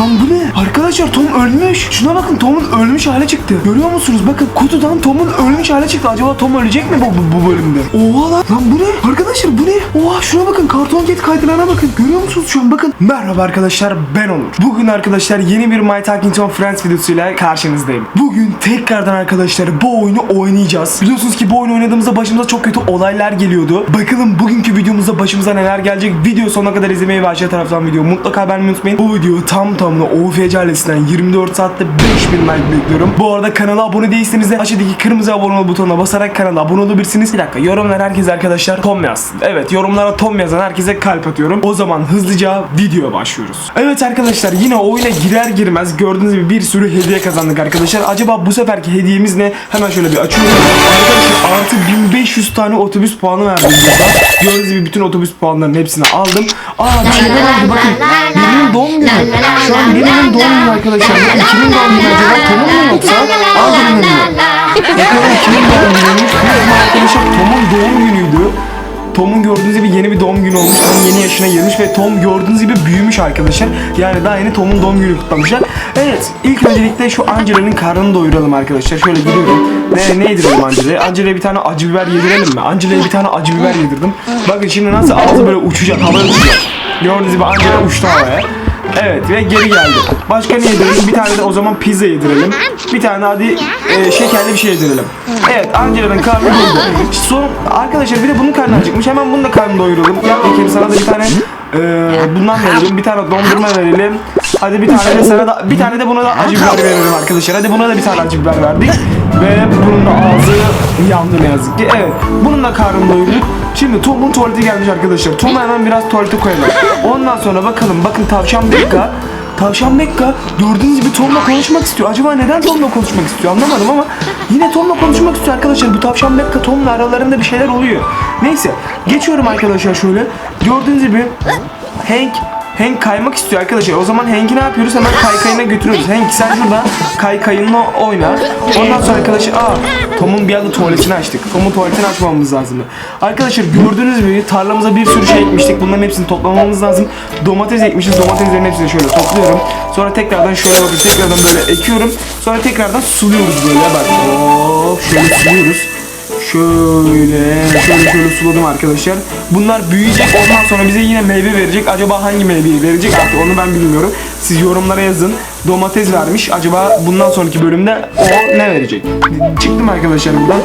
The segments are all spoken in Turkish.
Lan bu ne? Arkadaşlar Tom ölmüş. Şuna bakın Tom'un ölmüş hale çıktı. Görüyor musunuz? Bakın kutudan Tom'un ölmüş hale çıktı. Acaba Tom ölecek mi bu, bu, bu bölümde? Oha lan. Lan bu ne? Arkadaşlar bu ne? Oha şuna bakın. Karton ket kaydırana bakın. Görüyor musunuz şu an? Bakın. Merhaba arkadaşlar ben Onur. Bugün arkadaşlar yeni bir My Talking Tom Friends videosuyla karşınızdayım. Bugün tekrardan arkadaşlar bu oyunu oynayacağız. Biliyorsunuz ki bu oyunu oynadığımızda başımıza çok kötü olaylar geliyordu. Bakalım bugünkü videomuzda başımıza neler gelecek. Video sonuna kadar izlemeyi ve aşağı taraftan video mutlaka beğenmeyi unutmayın. Bu video tam tamına OFC ailesinden 24 saatte 5000 like bekliyorum. Bu arada kanala abone değilseniz de aşağıdaki kırmızı abone ol butonuna basarak kanala abone olabilirsiniz. Bir dakika yorumlar herkes arkadaşlar Tom yazsın. Evet yorumlara Tom yazan herkese kalp atıyorum. O zaman hızlıca videoya başlıyoruz. Evet arkadaşlar yine oyuna girer girmez gördüğünüz gibi bir sürü hediye kazandık arkadaşlar. Acaba bu seferki hediyemiz ne? Hemen şöyle bir açıyorum. Arkadaşlar artı 1500 tane otobüs puanı verdi burada. Gördüğünüz gibi bütün otobüs puanlarının hepsini aldım. Aa şeyler oldu bakın. Birinin doğum günü. Şu an birinin doğum günü arkadaşlar. Ya kimin doğum günü acaba? Tom'un mu yoksa? Al birinin mi? Bakalım kimin doğum günüymüş? Bu arkadaşlar Tom'un doğum günüydü. Tom'un gördüğünüz gibi yeni bir doğum günü olmuş. Tom yeni yaşına girmiş ve Tom gördüğünüz gibi büyümüş arkadaşlar. Yani daha yeni Tom'un doğum günü kutlamışlar. Evet, ilk öncelikle şu Angela'nın karnını doyuralım arkadaşlar. Şöyle gidiyorum. Ne, ne yedirelim Angela'ya? Angela'ya bir tane acı biber yedirelim mi? Angela'ya bir tane acı biber yedirdim. Bakın şimdi nasıl ağzı böyle uçacak, havaya uçacak. Gördüğünüz gibi Angela uçtu havaya. Evet ve geri geldi. Başka ne yedirelim? Bir tane de o zaman pizza yedirelim. Bir tane hadi e, şekerli bir şey yedirelim. Evet Angela'nın karnı doydu. Son arkadaşlar bir de bunun karnı acıkmış. Hemen bunun da karnını doyuralım. Gel bakayım sana da bir tane e, bundan verelim. Bir tane dondurma verelim. Hadi bir tane de sana da bir tane de buna da acı biber verelim arkadaşlar. Hadi buna da bir tane acı biber verdik. Ve bunun da ağzı yandı ne yazık ki. Evet. Bunun da karnını doyurduk. Şimdi Tom'un tuvaleti gelmiş arkadaşlar. Tom'u hemen biraz tuvalete koyalım. Ondan sonra bakalım. Bakın tavşan Bekka. Tavşan Bekka gördüğünüz gibi Tom'la konuşmak istiyor. Acaba neden Tom'la konuşmak istiyor anlamadım ama yine Tom'la konuşmak istiyor arkadaşlar. Bu tavşan Bekka Tom'la aralarında bir şeyler oluyor. Neyse geçiyorum arkadaşlar şöyle. Gördüğünüz gibi Hank Hank kaymak istiyor arkadaşlar. O zaman Hank'i ne yapıyoruz? Hemen kaykayına götürüyoruz. Hank sen şurada kaykayınla oyna. Ondan sonra arkadaşlar aa Tom'un bir anda tuvaletini açtık. Tom'un tuvaletini açmamız lazım. Arkadaşlar gördüğünüz gibi tarlamıza bir sürü şey ekmiştik. Bunların hepsini toplamamız lazım. Domates ekmişiz. Domateslerin hepsini şöyle topluyorum. Sonra tekrardan şöyle bakın tekrardan böyle ekiyorum. Sonra tekrardan suluyoruz böyle bak. Hop şöyle suluyoruz. Şöyle, şöyle şöyle suladım arkadaşlar. Bunlar büyüyecek. Ondan sonra bize yine meyve verecek. Acaba hangi meyveyi verecek artık onu ben bilmiyorum. Siz yorumlara yazın. Domates vermiş. Acaba bundan sonraki bölümde o ne verecek? Çıktım arkadaşlar buradan.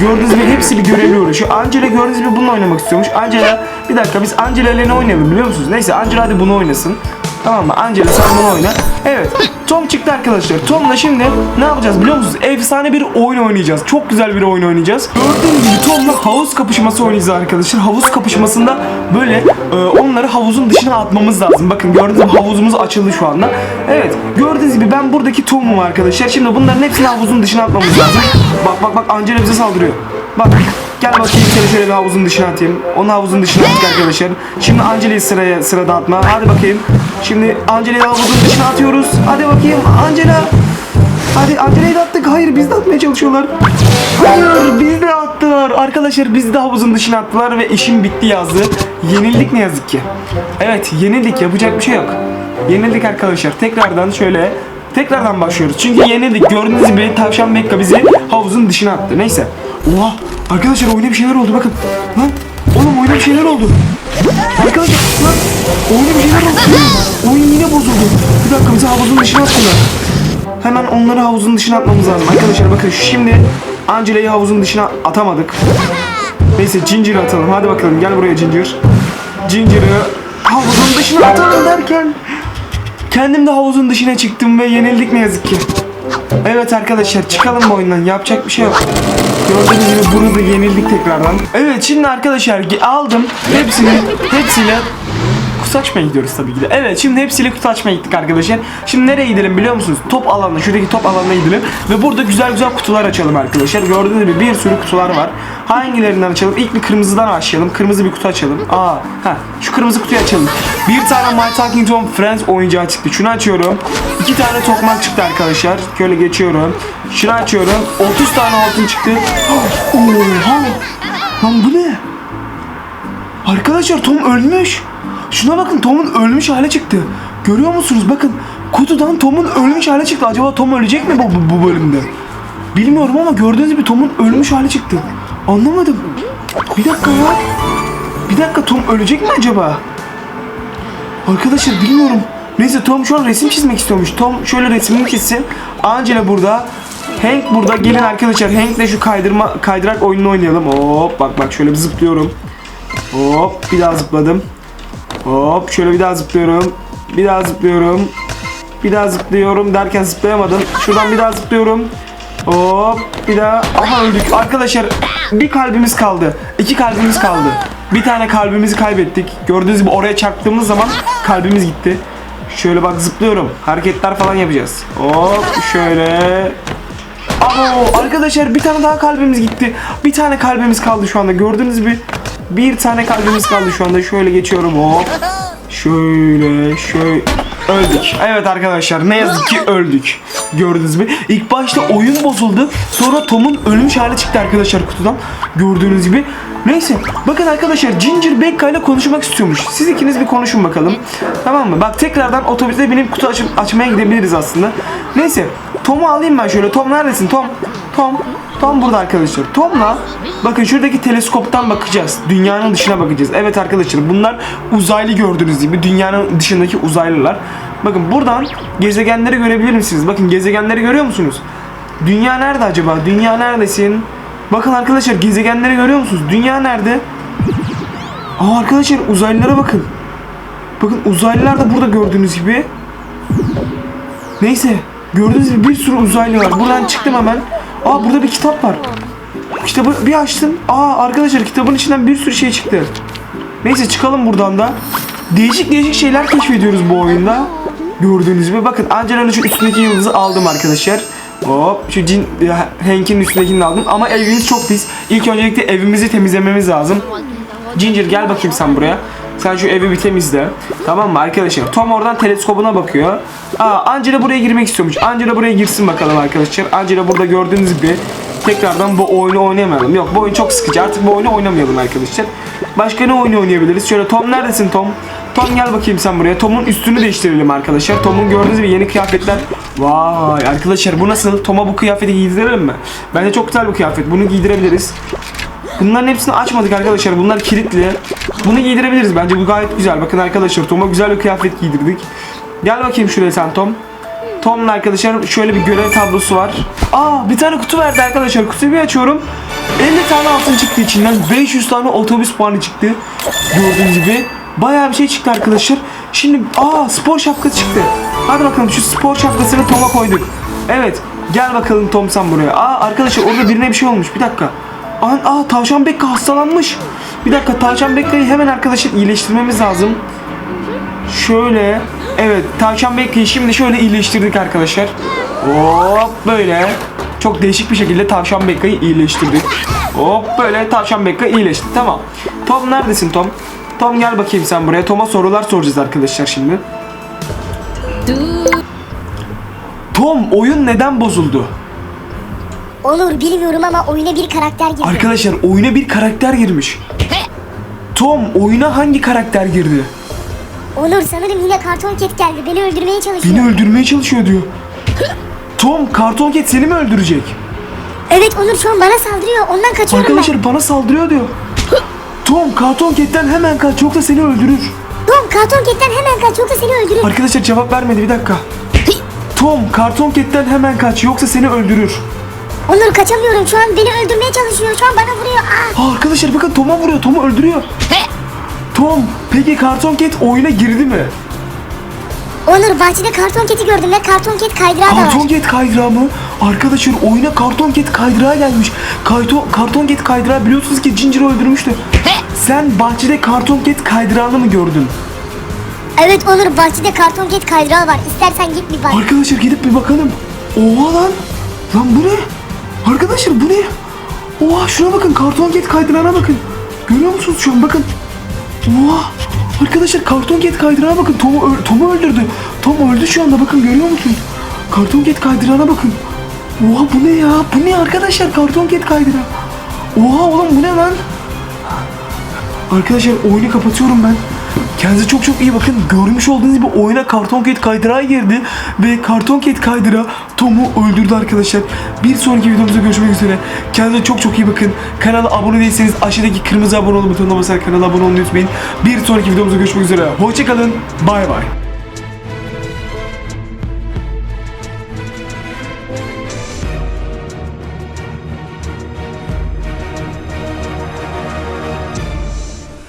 Gördüğünüz gibi hepsi bir görevli uğraşıyor. Angela gördüğünüz gibi bununla oynamak istiyormuş. Angela, bir dakika biz Angela ile ne oynayalım biliyor musunuz? Neyse Angela hadi bunu oynasın. Tamam mı? Angela sen bunu oyna. Evet. Tom çıktı arkadaşlar. Tom'la şimdi ne yapacağız biliyor musunuz? Efsane bir oyun oynayacağız. Çok güzel bir oyun oynayacağız. Gördüğünüz gibi Tom'la havuz kapışması oynayacağız arkadaşlar. Havuz kapışmasında böyle e, onları havuzun dışına atmamız lazım. Bakın gördüğünüz gibi havuzumuz açıldı şu anda. Evet. Gördüğünüz gibi ben buradaki Tom'um arkadaşlar. Şimdi bunların hepsini havuzun dışına atmamız lazım. Bak bak bak Angela bize saldırıyor. Bak Gel bakayım seni şöyle bir havuzun dışına atayım. Onu havuzun dışına attık arkadaşlar. Şimdi Angela'yı sıraya sırada atma. Hadi bakayım. Şimdi Angela'yı havuzun dışına atıyoruz. Hadi bakayım Angela. Hadi Angela'yı da attık. Hayır biz de atmaya çalışıyorlar. Hayır biz de attılar. Arkadaşlar biz de havuzun dışına attılar ve işim bitti yazdı. Yenildik ne yazık ki. Evet yenildik yapacak bir şey yok. Yenildik arkadaşlar. Tekrardan şöyle Tekrardan başlıyoruz. Çünkü yenildik. Gördüğünüz gibi tavşan Bekka bizi havuzun dışına attı. Neyse. Oha. Arkadaşlar oyuna bir şeyler oldu bakın. Lan. Oğlum oyuna bir şeyler oldu. Arkadaşlar lan. Oyuna bir şeyler oldu. Oyun yine bozuldu. Bir dakika bizi havuzun dışına attılar. Hemen onları havuzun dışına atmamız lazım. Arkadaşlar bakın şimdi Angela'yı havuzun dışına atamadık. Neyse Ginger'ı atalım. Hadi bakalım gel buraya Ginger. Ginger'ı havuzun dışına atalım derken Kendim de havuzun dışına çıktım ve yenildik ne yazık ki. Evet arkadaşlar çıkalım bu oyundan yapacak bir şey yok. Gördüğünüz gibi bunu da yenildik tekrardan. Evet şimdi arkadaşlar aldım hepsini hepsiyle kutu açmaya gidiyoruz tabii ki de. Evet şimdi hepsiyle kutu açmaya gittik arkadaşlar. Şimdi nereye gidelim biliyor musunuz? Top alanına şuradaki top alanına gidelim. Ve burada güzel güzel kutular açalım arkadaşlar. Gördüğünüz gibi bir sürü kutular var. Hangilerinden açalım? İlk bir kırmızıdan başlayalım. Kırmızı bir kutu açalım. Aa, ha, şu kırmızı kutuyu açalım. Bir tane My Talking Tom Friends oyuncağı çıktı. Şunu açıyorum. İki tane tokmak çıktı arkadaşlar. Şöyle geçiyorum. Şunu açıyorum. 30 tane altın çıktı. Oha! Lan bu ne? Arkadaşlar Tom ölmüş. Şuna bakın Tom'un ölmüş hale çıktı. Görüyor musunuz? Bakın kutudan Tom'un ölmüş hale çıktı. Acaba Tom ölecek mi bu, bu, bu bölümde? Bilmiyorum ama gördüğünüz gibi Tom'un ölmüş hali çıktı. Anlamadım. Bir dakika ya. Bir dakika Tom ölecek mi acaba? Arkadaşlar bilmiyorum. Neyse Tom şu an resim çizmek istiyormuş. Tom şöyle resmini çizsin. Angela burada. Hank burada. Gelin arkadaşlar Hank'le şu kaydırma kaydırak oyununu oynayalım. Hop bak bak şöyle zıplıyorum. Hop bir daha zıpladım. Hop şöyle bir daha zıplıyorum. Bir daha zıplıyorum. Bir daha zıplıyorum derken zıplayamadım. Şuradan bir daha zıplıyorum. Hop bir daha. Aha öldük. Arkadaşlar bir kalbimiz kaldı. İki kalbimiz kaldı. Bir tane kalbimizi kaybettik. Gördüğünüz gibi oraya çarptığımız zaman kalbimiz gitti. Şöyle bak zıplıyorum. Hareketler falan yapacağız. Hop şöyle. Abo arkadaşlar bir tane daha kalbimiz gitti. Bir tane kalbimiz kaldı şu anda. Gördüğünüz gibi bir tane kalbimiz kaldı şu anda. Şöyle geçiyorum hop. Şöyle şöyle öldük. Evet arkadaşlar ne yazık ki öldük. Gördünüz mü? İlk başta oyun bozuldu. Sonra Tom'un ölmüş hali çıktı arkadaşlar kutudan. Gördüğünüz gibi. Neyse bakın arkadaşlar Ginger Becca ile konuşmak istiyormuş. Siz ikiniz bir konuşun bakalım. Tamam mı? Bak tekrardan otobüse binip kutu açıp açmaya gidebiliriz aslında. Neyse Tom'u alayım ben şöyle. Tom neredesin? Tom. Tom. Tom burada arkadaşlar. Tom'la bakın şuradaki teleskoptan bakacağız. Dünyanın dışına bakacağız. Evet arkadaşlar bunlar uzaylı gördüğünüz gibi dünyanın dışındaki uzaylılar. Bakın buradan gezegenleri görebilir misiniz? Bakın gezegenleri görüyor musunuz? Dünya nerede acaba? Dünya neredesin? Bakın arkadaşlar gezegenleri görüyor musunuz? Dünya nerede? Aa arkadaşlar uzaylılara bakın. Bakın uzaylılar da burada gördüğünüz gibi. Neyse. Gördüğünüz gibi bir sürü uzaylı var. Buradan çıktım hemen. Aa burada bir kitap var. Kitabı bir açtım. Aa arkadaşlar kitabın içinden bir sürü şey çıktı. Neyse çıkalım buradan da. Değişik değişik şeyler keşfediyoruz bu oyunda. Gördüğünüz gibi bakın Angela'nın şu üstündeki yıldızı aldım arkadaşlar. Hop şu cin Hank'in üstündekini de aldım ama evimiz çok pis. İlk öncelikle evimizi temizlememiz lazım. Ginger gel bakayım sen buraya. Sen şu evi bir temizle. Tamam mı arkadaşlar? Tom oradan teleskobuna bakıyor. Aa Angela buraya girmek istiyormuş. Angela buraya girsin bakalım arkadaşlar. Angela burada gördüğünüz gibi tekrardan bu oyunu oynayamayalım. Yok bu oyun çok sıkıcı. Artık bu oyunu oynamayalım arkadaşlar. Başka ne oyunu oynayabiliriz? Şöyle Tom neredesin Tom? Tom gel bakayım sen buraya. Tom'un üstünü değiştirelim arkadaşlar. Tom'un gördüğünüz gibi yeni kıyafetler. Vay arkadaşlar bu nasıl? Tom'a bu kıyafeti giydirelim mi? Bence çok güzel bir kıyafet. Bunu giydirebiliriz. Bunların hepsini açmadık arkadaşlar. Bunlar kilitli. Bunu giydirebiliriz. Bence bu gayet güzel. Bakın arkadaşlar Tom'a güzel bir kıyafet giydirdik. Gel bakayım şuraya sen Tom. Tom'la arkadaşlar şöyle bir görev tablosu var. Aa bir tane kutu verdi arkadaşlar. Kutuyu bir açıyorum. 50 tane altın çıktı içinden. 500 tane otobüs puanı çıktı. Gördüğünüz gibi. Bayağı bir şey çıktı arkadaşlar. Şimdi aa spor şapkası çıktı. Hadi bakalım şu spor şapkasını Tom'a koyduk. Evet. Gel bakalım Tom sen buraya. Aa arkadaşlar orada birine bir şey olmuş. Bir dakika. Aa, aa Tavşan Bekka hastalanmış. Bir dakika Tavşan Bekka'yı hemen arkadaşlar iyileştirmemiz lazım. Şöyle. Evet Tavşan Bekka'yı şimdi şöyle iyileştirdik arkadaşlar. Hop böyle. Çok değişik bir şekilde Tavşan Bekka'yı iyileştirdik. Hop böyle Tavşan Bekka iyileşti. Tamam. Tom neredesin Tom? Tom gel bakayım sen buraya. Tom'a sorular soracağız arkadaşlar şimdi. Tom oyun neden bozuldu? Olur bilmiyorum ama oyuna bir karakter girdi. Arkadaşlar oyuna bir karakter girmiş. Tom oyuna hangi karakter girdi? Onur sanırım yine karton ket geldi. Beni öldürmeye çalışıyor. Beni öldürmeye çalışıyor diyor. Tom karton ket seni mi öldürecek? Evet Onur şu an bana saldırıyor. Ondan kaçıyorum Arkadaşlar bana saldırıyor diyor. Tom karton ketten hemen kaç yoksa seni öldürür. ben. Tom karton ketten hemen kaç yoksa seni öldürür. Arkadaşlar cevap vermedi bir dakika. Tom karton ketten hemen kaç yoksa seni öldürür. Onur kaçamıyorum şu an beni öldürmeye çalışıyor. Şu an bana vuruyor. Aa, Aa, arkadaşlar bakın Tom'a vuruyor Tom'u öldürüyor. Tom peki karton ket oyuna girdi mi? Onur bahçede karton keti gördüm ve karton ket kaydırağı da var. Karton ket kaydırağı mı? Arkadaşlar oyuna karton ket kaydırağı gelmiş. Kayto, karton ket kaydırağı biliyorsunuz ki Ginger'ı öldürmüştü. Sen bahçede karton ket kaydırağını mı gördün? Evet Onur bahçede karton ket kaydırağı var. İstersen git bir bak. Arkadaşlar gidip bir bakalım. Oha lan. Lan bu ne? Arkadaşlar bu ne? Oha şuna bakın karton ket kaydırağına bakın. Görüyor musunuz şu an bakın. Oha. Arkadaşlar karton ket kaydırağına bakın. Tom'u Tom'u öldürdü. Tom öldü şu anda bakın görüyor musunuz? Karton ket kaydırağına bakın. Oha bu ne ya? Bu ne arkadaşlar karton ket kaydırağı? Oha oğlum bu ne lan? Arkadaşlar oyunu kapatıyorum ben. Kendinize çok çok iyi bakın. Görmüş olduğunuz gibi oyuna Karton Cat kaydırağı girdi. Ve Karton Cat kaydırağı Tom'u öldürdü arkadaşlar. Bir sonraki videomuzda görüşmek üzere. Kendinize çok çok iyi bakın. Kanala abone değilseniz aşağıdaki kırmızı abone ol butonuna basarak kanala abone olmayı unutmayın. Bir sonraki videomuzda görüşmek üzere. Hoşçakalın. Bay bay.